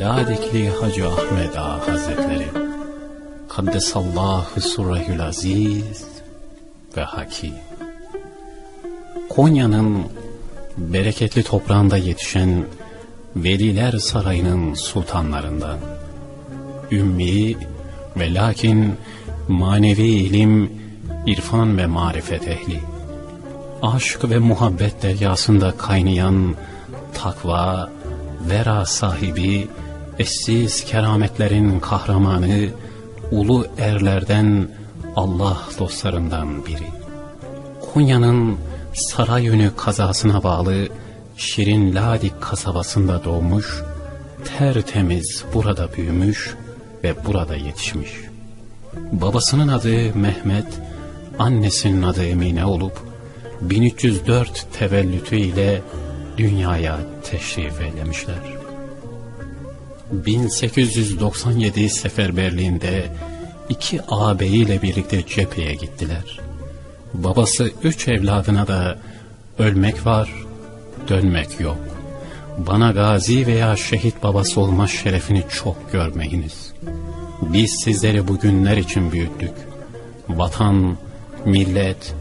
Ladikli Hacı Ahmet Ağa Hazretleri Kaddesallahu surrehül aziz ve hakim Konya'nın bereketli toprağında yetişen Veliler Sarayı'nın sultanlarından Ümmi ve lakin manevi ilim, irfan ve marifet ehli aşk ve muhabbet deryasında kaynayan takva, vera sahibi, eşsiz kerametlerin kahramanı, ulu erlerden Allah dostlarından biri. Konya'nın Sarayönü kazasına bağlı Şirin Ladik kasabasında doğmuş, tertemiz burada büyümüş ve burada yetişmiş. Babasının adı Mehmet, annesinin adı Emine olup, 1304 tevellütü ile dünyaya teşrif eylemişler. 1897 seferberliğinde iki ağabeyiyle birlikte cepheye gittiler. Babası üç evladına da ölmek var, dönmek yok. Bana gazi veya şehit babası olma şerefini çok görmeyiniz. Biz sizleri bu günler için büyüttük. Vatan, millet,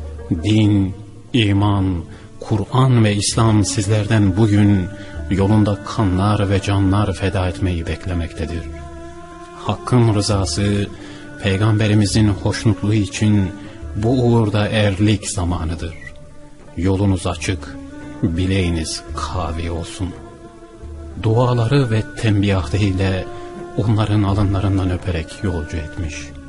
din, iman, Kur'an ve İslam sizlerden bugün yolunda kanlar ve canlar feda etmeyi beklemektedir. Hakkın rızası, Peygamberimizin hoşnutluğu için bu uğurda erlik zamanıdır. Yolunuz açık, bileğiniz kavi olsun. Duaları ve tembihleriyle onların alınlarından öperek yolcu etmiş.''